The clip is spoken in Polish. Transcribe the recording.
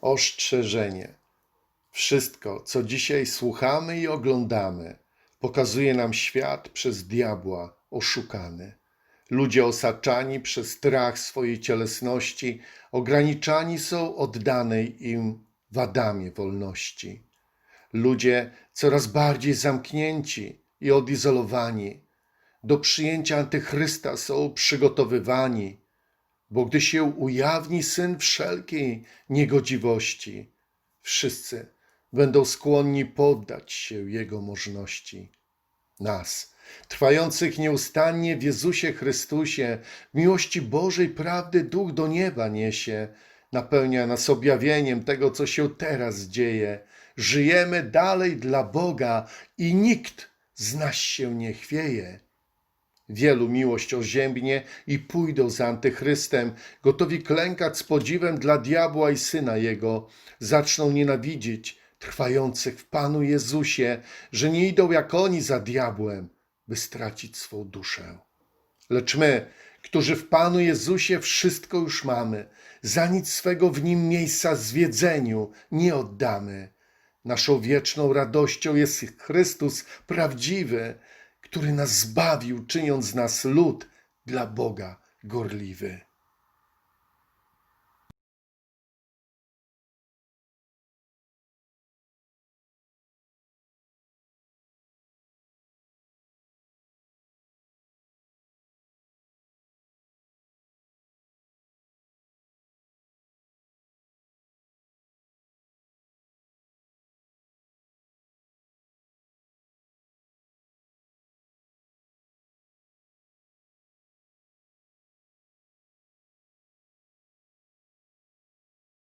Ostrzeżenie. Wszystko, co dzisiaj słuchamy i oglądamy, pokazuje nam świat przez diabła oszukany. Ludzie osaczani przez strach swojej cielesności, ograniczani są oddanej im w Adamie wolności. Ludzie coraz bardziej zamknięci i odizolowani, do przyjęcia antychrysta są przygotowywani, bo gdy się ujawni syn wszelkiej niegodziwości, wszyscy będą skłonni poddać się jego możności. Nas, trwających nieustannie w Jezusie Chrystusie, w miłości Bożej prawdy duch do nieba niesie, napełnia nas objawieniem tego, co się teraz dzieje. Żyjemy dalej dla Boga i nikt z nas się nie chwieje. Wielu miłość oziębnie i pójdą za antychrystem, gotowi klękać z podziwem dla diabła i syna jego. Zaczną nienawidzić trwających w Panu Jezusie, że nie idą jak oni za diabłem, by stracić swą duszę. Lecz my, którzy w Panu Jezusie wszystko już mamy, za nic swego w Nim miejsca zwiedzeniu nie oddamy. Naszą wieczną radością jest Chrystus prawdziwy, który nas zbawił, czyniąc nas lud dla Boga gorliwy.